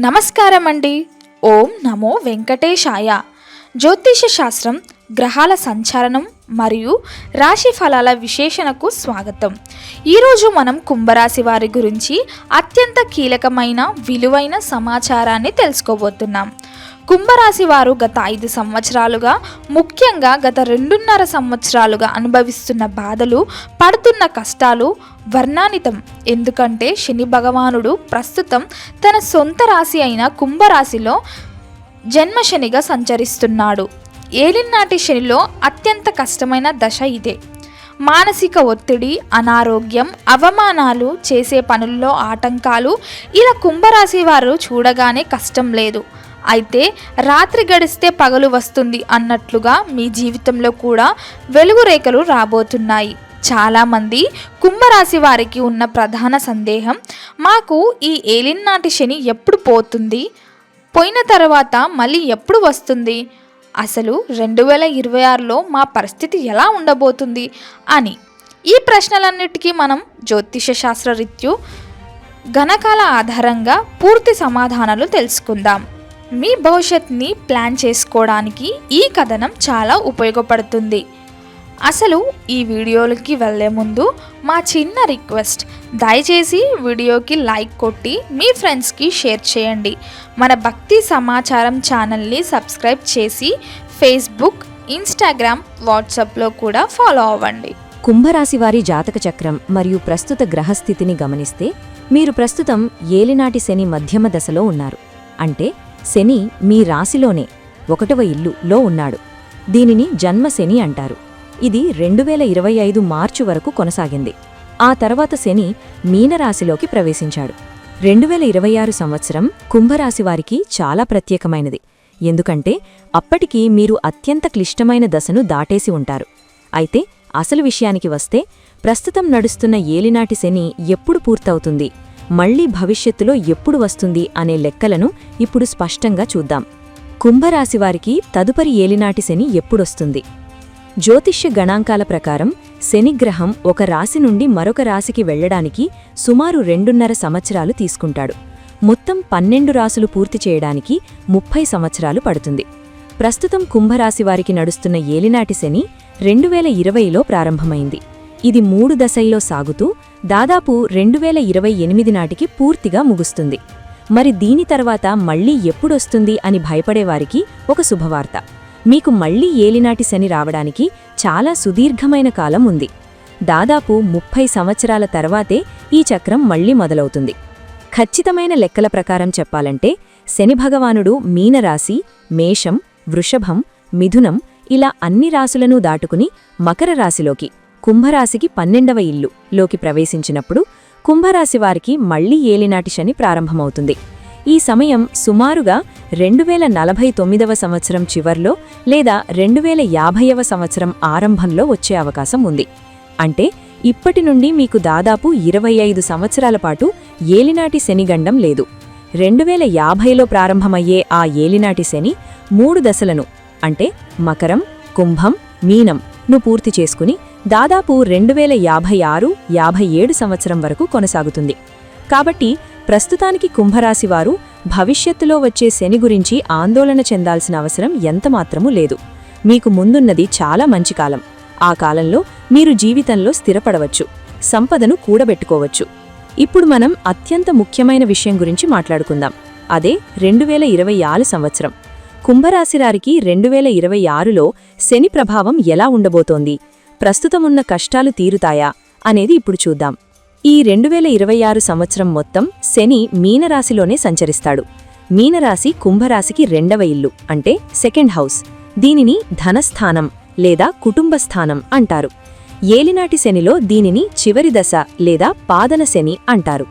నమస్కారం అండి ఓం నమో వెంకటేశాయ. జ్యోతిష శాస్త్రం గ్రహాల సంచాలనం మరియు రాశి ఫలాల విశేషణకు స్వాగతం. ఈరోజు మనం కుంభరాశి వారి గురించి అత్యంత కీలకమైన విలువైన సమాచారాన్ని తెలుసుకోబోతున్నాం. కుంభరాశి వారు గత ఐదు సంవత్సరాలుగా ముఖ్యంగా గత రెండున్నర సంవత్సరాలుగా అనుభవిస్తున్న బాధలు పడుతున్న కష్టాలు వర్ణానితం. ఎందుకంటే శని భగవానుడు ప్రస్తుతం తన సొంత రాశి అయిన కుంభరాశిలో జన్మశనిగా సంచరిస్తున్నాడు. ఏలినాటి శనిలో అత్యంత కష్టమైన దశ ఇదే. మానసిక ఒత్తిడి అనారోగ్యం అవమానాలు చేసే పనుల్లో ఆటంకాలు ఇలా కుంభరాశి వారు చూడగానే కష్టం లేదు. అయితే రాత్రి గడిస్తే పగలు వస్తుంది అన్నట్లుగా మీ జీవితంలో కూడా వెలుగు రేఖలు రాబోతున్నాయి. చాలామంది కుంభరాశి వారికి ఉన్న ప్రధాన సందేహం మాకు ఈ ఏలినాటి శని ఎప్పుడు పోతుంది? పోయిన తర్వాత మళ్ళీ ఎప్పుడు వస్తుంది? అసలు రెండు వేల ఇరవై ఆరులో మా పరిస్థితి ఎలా ఉండబోతుంది? అని ఈ ప్రశ్నలన్నిటికీ మనం జ్యోతిష శాస్త్ర రీత్యు గణకాల ఆధారంగా పూర్తి సమాధానాలు తెలుసుకుందాం. మీ భవిష్యత్ని ప్లాన్ చేసుకోవడానికి ఈ కథనం చాలా ఉపయోగపడుతుంది. అసలు ఈ వీడియోలకి వెళ్ళే ముందు మా చిన్న రిక్వెస్ట్. దయచేసి వీడియోకి లైక్ కొట్టి మీ ఫ్రెండ్స్కి షేర్ చేయండి. మన భక్తి సమాచారం ఛానల్ని సబ్స్క్రైబ్ చేసి ఫేస్బుక్ ఇన్స్టాగ్రామ్ వాట్సాప్లో కూడా ఫాలో అవ్వండి. కుంభరాశి వారి జాతక చక్రం మరియు ప్రస్తుత గ్రహస్థితిని గమనిస్తే మీరు ప్రస్తుతం ఏలినాటి శని మధ్యమ దశలో ఉన్నారు. అంటే శని మీ రాశిలోనే ఒకటవ ఇల్లులో ఉన్నాడు. దీనిని జన్మ శని అంటారు. ఇది రెండు వేల ఇరవై ఐదు మార్చు వరకు కొనసాగింది. ఆ తర్వాత శని మీనరాశిలోకి ప్రవేశించాడు. రెండు వేల ఇరవై ఆరు సంవత్సరం కుంభరాశి వారికి చాలా ప్రత్యేకమైనది. ఎందుకంటే అప్పటికి మీరు అత్యంత క్లిష్టమైన దశను దాటేసి ఉంటారు. అయితే అసలు విషయానికి వస్తే ప్రస్తుతం నడుస్తున్న ఏలినాటి శని ఎప్పుడు పూర్తవుతుంది? మళ్ళీ భవిష్యత్తులో ఎప్పుడు వస్తుంది అనే లెక్కలను ఇప్పుడు స్పష్టంగా చూద్దాం. కుంభరాశివారికి తదుపరి ఏలినాటి శని ఎప్పుడొస్తుంది? జ్యోతిష్య గణాంకాల ప్రకారం శనిగ్రహం ఒక రాశి నుండి మరొక రాశికి వెళ్ళడానికి సుమారు రెండున్నర సంవత్సరాలు తీసుకుంటాడు. మొత్తం పన్నెండు రాసులు పూర్తి చేయడానికి ముప్పై సంవత్సరాలు పడుతుంది. ప్రస్తుతం కుంభరాశివారికి నడుస్తున్న ఏలినాటి శని రెండు వేల ఇరవైలో ప్రారంభమైంది. ఇది మూడు దశల్లో సాగుతూ దాదాపు రెండు వేల ఇరవై ఎనిమిది నాటికి పూర్తిగా ముగుస్తుంది. మరి దీని తర్వాత మళ్ళీ ఎప్పుడొస్తుంది అని భయపడేవారికి ఒక శుభవార్త. మీకు మళ్ళీ ఏలినాటి శని రావడానికి చాలా సుదీర్ఘమైన కాలం ఉంది. దాదాపు ముప్పై సంవత్సరాల తర్వాతే ఈ చక్రం మళ్ళీ మొదలవుతుంది. ఖచ్చితమైన లెక్కల ప్రకారం చెప్పాలంటే శని భగవానుడు మీనరాశి మేషం వృషభం మిథునం ఇలా అన్ని రాశులను దాటుకుని మకర రాశిలోకి కుంభరాశికి పన్నెండవ ఇల్లు లోకి ప్రవేశించినప్పుడు కుంభరాశివారికి మళ్ళీ ఏలినాటి శని ప్రారంభమవుతుంది. ఈ సమయం సుమారుగా రెండు వేల నలభై తొమ్మిదవ సంవత్సరం చివర్లో లేదా రెండు వేల యాభైవ సంవత్సరం ఆరంభంలో వచ్చే అవకాశం ఉంది. అంటే ఇప్పటి నుండి మీకు దాదాపు ఇరవై ఐదు సంవత్సరాల పాటు ఏలినాటి శనిగండం లేదు. రెండు వేల యాభైలో ప్రారంభమయ్యే ఆ ఏలినాటి శని మూడు దశలను అంటే మకరం కుంభం మీనం ను పూర్తి చేసుకుని దాదాపు రెండు వేల యాభై ఆరు యాభై ఏడు సంవత్సరం వరకు కొనసాగుతుంది. కాబట్టి ప్రస్తుతానికి కుంభరాశి వారు భవిష్యత్తులో వచ్చే శని గురించి ఆందోళన చెందాల్సిన అవసరం ఎంతమాత్రమూ లేదు. మీకు ముందున్నది చాలా మంచి కాలం. ఆ కాలంలో మీరు జీవితంలో స్థిరపడవచ్చు. సంపదను కూడబెట్టుకోవచ్చు. ఇప్పుడు మనం అత్యంత ముఖ్యమైన విషయం గురించి మాట్లాడుకుందాం. అదే రెండు వేల ఇరవై ఆరు సంవత్సరం. కుంభరాశిరారికి రెండు వేల ఇరవై ఆరులో శని ప్రభావం ఎలా ఉండబోతోంది? ప్రస్తుతమున్న కష్టాలు తీరుతాయా? అనేది ఇప్పుడు చూద్దాం. ఈ రెండు వేల ఇరవై ఆరు సంవత్సరం మొత్తం శని మీనరాశిలోనే సంచరిస్తాడు. మీనరాశి కుంభరాశికి రెండవ ఇల్లు అంటే సెకండ్ హౌస్. దీనిని ధనస్థానం లేదా కుటుంబస్థానం అంటారు. ఏలినాటి శనిలో దీనిని చివరి దశ లేదా పాదన శని అంటారు.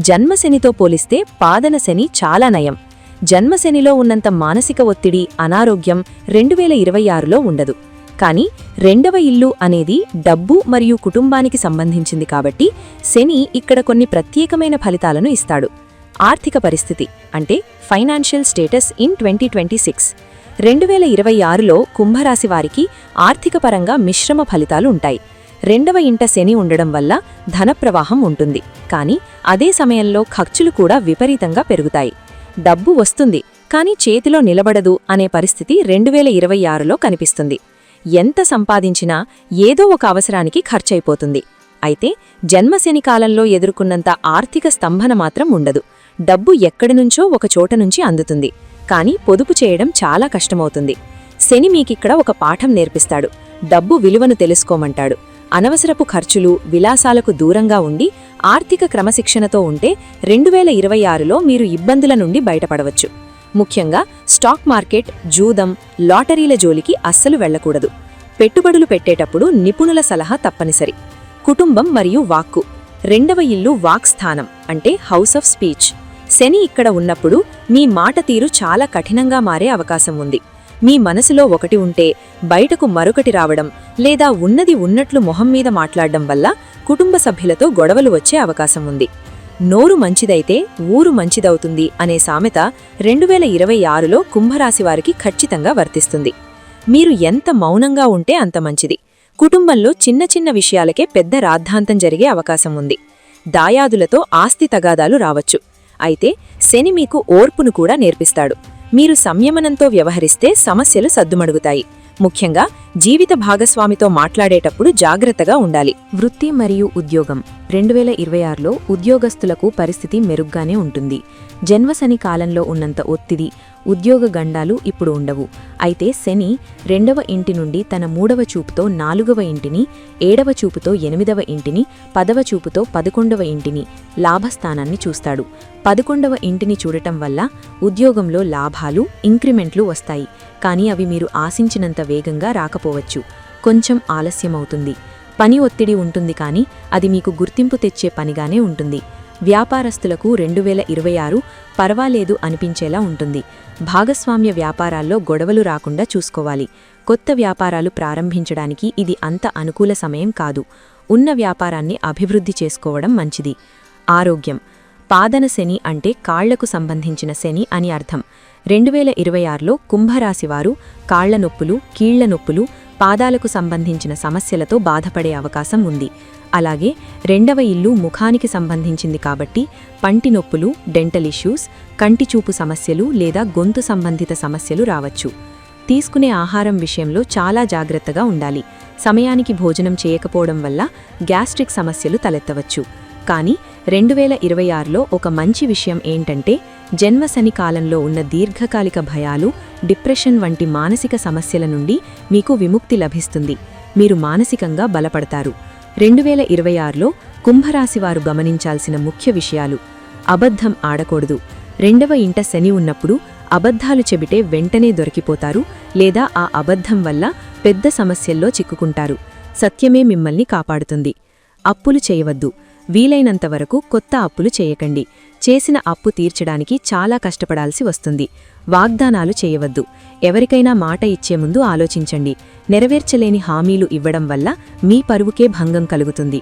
జన్మశనితో పోలిస్తే పాదన శని చాలా నయం. జన్మశనిలో ఉన్నంత మానసిక ఒత్తిడి అనారోగ్యం రెండు వేల ఇరవై ఆరులో ఉండదు. కానీ రెండవ ఇల్లు అనేది డబ్బు మరియు కుటుంబానికి సంబంధించింది కాబట్టి శని ఇక్కడ కొన్ని ప్రత్యేకమైన ఫలితాలను ఇస్తాడు. ఆర్థిక పరిస్థితి అంటే financial status in twenty twenty six. రెండు వేల ఇరవై ఆరులో కుంభరాశి వారికి ఆర్థికపరంగా మిశ్రమ ఫలితాలు ఉంటాయి. రెండవ ఇంట శని ఉండడం వల్ల ధనప్రవాహం ఉంటుంది. కానీ అదే సమయంలో ఖర్చులు కూడా విపరీతంగా పెరుగుతాయి. డబ్బు వస్తుంది కానీ చేతిలో నిలబడదు అనే పరిస్థితి రెండువేల ఇరవై ఆరులో కనిపిస్తుంది. ఎంత సంపాదించినా ఏదో ఒక అవసరానికి ఖర్చయిపోతుంది అయితే జన్మశని కాలంలో ఎదుర్కొన్నంత ఆర్థిక స్తంభన మాత్రం ఉండదు. డబ్బు ఎక్కడినుంచో ఒక చోట నుంచి అందుతుంది. కానీ పొదుపు చేయడం చాలా కష్టమవుతుంది. శని మీకిక్కడ ఒక పాఠం నేర్పిస్తాడు. డబ్బు విలువను తెలుసుకోమంటాడు. అనవసరపు ఖర్చులు విలాసాలకు దూరంగా ఉండి ఆర్థిక క్రమశిక్షణతో ఉంటే రెండువేల ఇరవై ఆరులో మీరు ఇబ్బందుల నుండి బయటపడవచ్చు. ముఖ్యంగా స్టాక్ మార్కెట్ జూదం లాటరీల జోలికి అస్సలు వెళ్ళకూడదు పెట్టుబడులు పెట్టేటప్పుడు నిపుణుల సలహా తప్పనిసరి. కుటుంబం మరియు వాక్కు. రెండవ ఇల్లు వాక్ స్థానం అంటే హౌస్ ఆఫ్ స్పీచ్. శని ఇక్కడ ఉన్నప్పుడు మీ మాట తీరు చాలా కఠినంగా మారే అవకాశం ఉంది. మీ మనసులో ఒకటి ఉంటే బయటకు మరొకటి రావడం లేదా ఉన్నది ఉన్నట్లు మొహం మీద మాట్లాడడం వల్ల కుటుంబ సభ్యులతో గొడవలు వచ్చే అవకాశం ఉంది. నోరు మంచిదైతే ఊరు మంచిదవుతుంది అనే సామెత రెండువేల ఇరవై ఆరులో కుంభరాశివారికి ఖచ్చితంగా వర్తిస్తుంది. మీరు ఎంత మౌనంగా ఉంటే అంత మంచిది. కుటుంబంలో చిన్న చిన్న విషయాలకే పెద్ద రాద్ధాంతం జరిగే అవకాశం ఉంది. దాయాదులతో ఆస్తి తగాదాలు రావచ్చు. అయితే శని మీకు ఓర్పును కూడా నేర్పిస్తాడు. మీరు సంయమనంతో వ్యవహరిస్తే సమస్యలు సద్దుమడుగుతాయి. ముఖ్యంగా జీవిత భాగస్వామితో మాట్లాడేటప్పుడు జాగ్రత్తగా ఉండాలి. వృత్తి మరియు ఉద్యోగం. రెండువేల ఇరవై ఆరులో ఉద్యోగస్తులకు పరిస్థితి మెరుగ్గానే ఉంటుంది. జన్మశని కాలంలో ఉన్నంత ఒత్తిడి ఉద్యోగ గండాలు ఇప్పుడు ఉండవు. అయితే శని రెండవ ఇంటి నుండి తన మూడవ చూపుతో నాలుగవ ఇంటిని ఏడవ చూపుతో ఎనిమిదవ ఇంటిని పదవ చూపుతో పదకొండవ ఇంటిని లాభస్థానాన్ని చూస్తాడు. పదకొండవ ఇంటిని చూడటం వల్ల ఉద్యోగంలో లాభాలు ఇంక్రిమెంట్లు వస్తాయి. కానీ అవి మీరు ఆశించినంత వేగంగా రాకపోవచ్చు. కొంచెం ఆలస్యమవుతుంది. పని ఒత్తిడి ఉంటుంది కానీ అది మీకు గుర్తింపు తెచ్చే పనిగానే ఉంటుంది. వ్యాపారస్తులకు రెండు వేల ఇరవై ఆరు పర్వాలేదు అనిపించేలా ఉంటుంది. భాగస్వామ్య వ్యాపారాల్లో గొడవలు రాకుండా చూసుకోవాలి. కొత్త వ్యాపారాలు ప్రారంభించడానికి ఇది అంత అనుకూల సమయం కాదు. ఉన్న వ్యాపారాన్ని అభివృద్ధి చేసుకోవడం మంచిది. ఆరోగ్యం. పాదన శని అంటే కాళ్ళకు సంబంధించిన శని అని అర్థం. రెండువేల ఇరవై ఆరులో కుంభరాశివారు కాళ్ళ నొప్పులు కీళ్ళ నొప్పులు పాదాలకు సంబంధించిన సమస్యలతో బాధపడే అవకాశం ఉంది. అలాగే రెండవ ఇల్లు ముఖానికి సంబంధించింది కాబట్టి పంటి నొప్పులు డెంటల్ ఇష్యూస్ కంటిచూపు సమస్యలు లేదా గొంతు సంబంధిత సమస్యలు రావచ్చు. తీసుకునే ఆహారం విషయంలో చాలా జాగ్రత్తగా ఉండాలి. సమయానికి భోజనం చేయకపోవడం వల్ల గ్యాస్ట్రిక్ సమస్యలు తలెత్తవచ్చు. కానీ రెండువేల ఇరవై ఆరులో ఒక మంచి విషయం ఏంటంటే జన్మశని కాలంలో ఉన్న దీర్ఘకాలిక భయాలు డిప్రెషన్ వంటి మానసిక సమస్యల నుండి మీకు విముక్తి లభిస్తుంది. మీరు మానసికంగా బలపడతారు. రెండువేల ఇరవై ఆరులో కుంభరాశివారు గమనించాల్సిన ముఖ్య విషయాలు. అబద్ధం ఆడకూడదు. రెండవ ఇంట శని ఉన్నప్పుడు అబద్ధాలు చెబితే వెంటనే దొరికిపోతారు లేదా ఆ అబద్ధం వల్ల పెద్ద సమస్యల్లో చిక్కుకుంటారు. సత్యమే మిమ్మల్ని కాపాడుతుంది. అప్పులు చేయవద్దు. వీలైనంతవరకు కొత్త అప్పులు చేయకండి. చేసిన అప్పు తీర్చడానికి చాలా కష్టపడాల్సి వస్తుంది. వాగ్దానాలు చేయవద్దు. ఎవరికైనా మాట ఇచ్చే ముందు ఆలోచించండి. నెరవేర్చలేని హామీలు ఇవ్వడం వల్ల మీ పరువుకే భంగం కలుగుతుంది.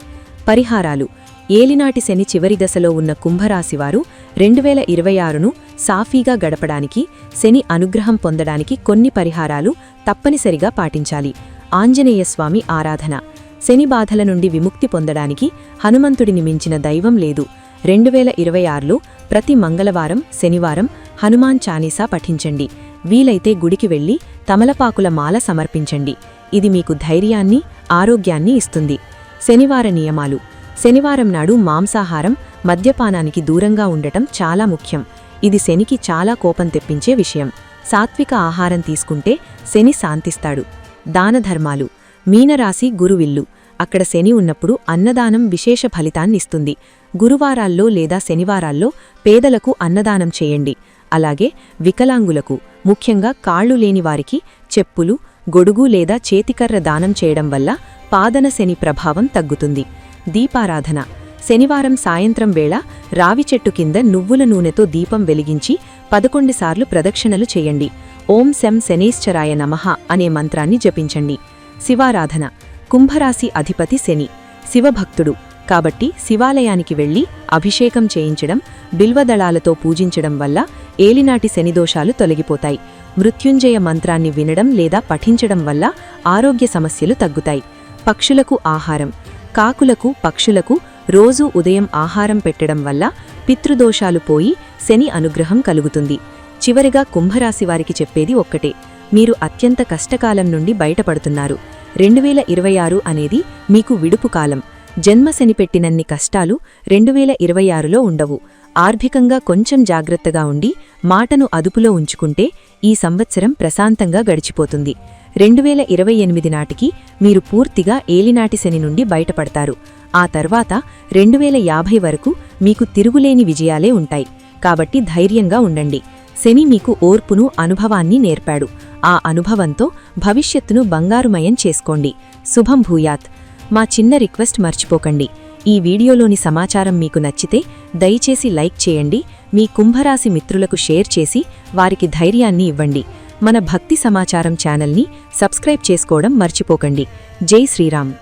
పరిహారాలు. ఏలినాటి శని చివరి దశలో ఉన్న కుంభరాశివారు రెండువేల ఇరవై ఆరును సాఫీగా గడపడానికి శని అనుగ్రహం పొందడానికి కొన్ని పరిహారాలు తప్పనిసరిగా పాటించాలి. ఆంజనేయస్వామి ఆరాధన. శని బాధల నుండి విముక్తి పొందడానికి హనుమంతుడిని మించిన దైవం లేదు. రెండువేల ఇరవై ఆరులో ప్రతి మంగళవారం శనివారం హనుమాన్ చానీసా పఠించండి. వీలైతే గుడికి వెళ్ళి తమలపాకుల మాల సమర్పించండి. ఇది మీకు ధైర్యాన్ని ఆరోగ్యాన్ని ఇస్తుంది. శనివార నియమాలు. శనివారం నాడు మాంసాహారం మద్యపానానికి దూరంగా ఉండటం చాలా ముఖ్యం. ఇది శనికి చాలా కోపం తెప్పించే విషయం. సాత్విక ఆహారం తీసుకుంటే శని శాంతిస్తాడు. దానధర్మాలు. మీనరాశి గురువిల్లు. అక్కడ శని ఉన్నప్పుడు అన్నదానం విశేష ఫలితాన్నిస్తుంది. గురువారాల్లో లేదా శనివారాల్లో పేదలకు అన్నదానం చేయండి. అలాగే వికలాంగులకు ముఖ్యంగా కాళ్ళు లేని వారికి చెప్పులు గొడుగు లేదా చేతికర్ర దానం చేయడం వల్ల పాదన శని ప్రభావం తగ్గుతుంది. దీపారాధన. శనివారం సాయంత్రం వేళ రావి చెట్టు కింద నువ్వుల నూనెతో దీపం వెలిగించి పదకొండుసార్లు ప్రదక్షిణలు చేయండి. ఓం శం శనేశ్చరాయ నమః అనే మంత్రాన్ని జపించండి. శివారాధన. కుంభరాశి అధిపతి శని. శివభక్తుడు. కాబట్టి శివాలయానికి వెళ్ళి అభిషేకం చేయించడం బిల్వదళాలతో పూజించడం వల్ల ఏలినాటి శనిదోషాలు తొలగిపోతాయి. మృత్యుంజయ మంత్రాన్ని వినడం లేదా పఠించడం వల్ల ఆరోగ్య సమస్యలు తగ్గుతాయి. పక్షులకు ఆహారం. కాకులకు పక్షులకు రోజూ ఉదయం ఆహారం పెట్టడం వల్ల పితృదోషాలు పోయి శని అనుగ్రహం కలుగుతుంది. చివరిగా కుంభరాశి వారికి చెప్పేది ఒక్కటే. మీరు అత్యంత కష్టకాలం నుండి బయటపడుతున్నారు. రెండువేల ఇరవై ఆరు అనేది మీకు విడుపు కాలం. జన్మశని పెట్టినన్ని కష్టాలు రెండువేల ఇరవై ఆరులో ఉండవు. ఆర్థికంగా కొంచెం జాగ్రత్తగా ఉండి మాటను అదుపులో ఉంచుకుంటే ఈ సంవత్సరం ప్రశాంతంగా గడిచిపోతుంది. రెండువేల ఇరవై ఎనిమిది నాటికి మీరు పూర్తిగా ఏలినాటి శని నుండి బయటపడతారు. ఆ తర్వాత రెండువేల యాభై వరకు మీకు తిరుగులేని విజయాలే ఉంటాయి. కాబట్టి ధైర్యంగా ఉండండి. శని మీకు ఓర్పును అనుభవాన్ని నేర్పాడు. ఆ అనుభవంతో భవిష్యత్తును బంగారుమయం చేసుకోండి. శుభం భూయాత్. మా చిన్న రిక్వెస్ట్ మర్చిపోకండి. ఈ వీడియోలోని సమాచారం మీకు నచ్చితే దయచేసి లైక్ చేయండి. మీ కుంభరాశి మిత్రులకు షేర్ చేసి వారికి ధైర్యాన్ని ఇవ్వండి. మన భక్తి సమాచారం ఛానల్ని సబ్స్క్రైబ్ చేసుకోవడం మర్చిపోకండి. జై శ్రీరామ్.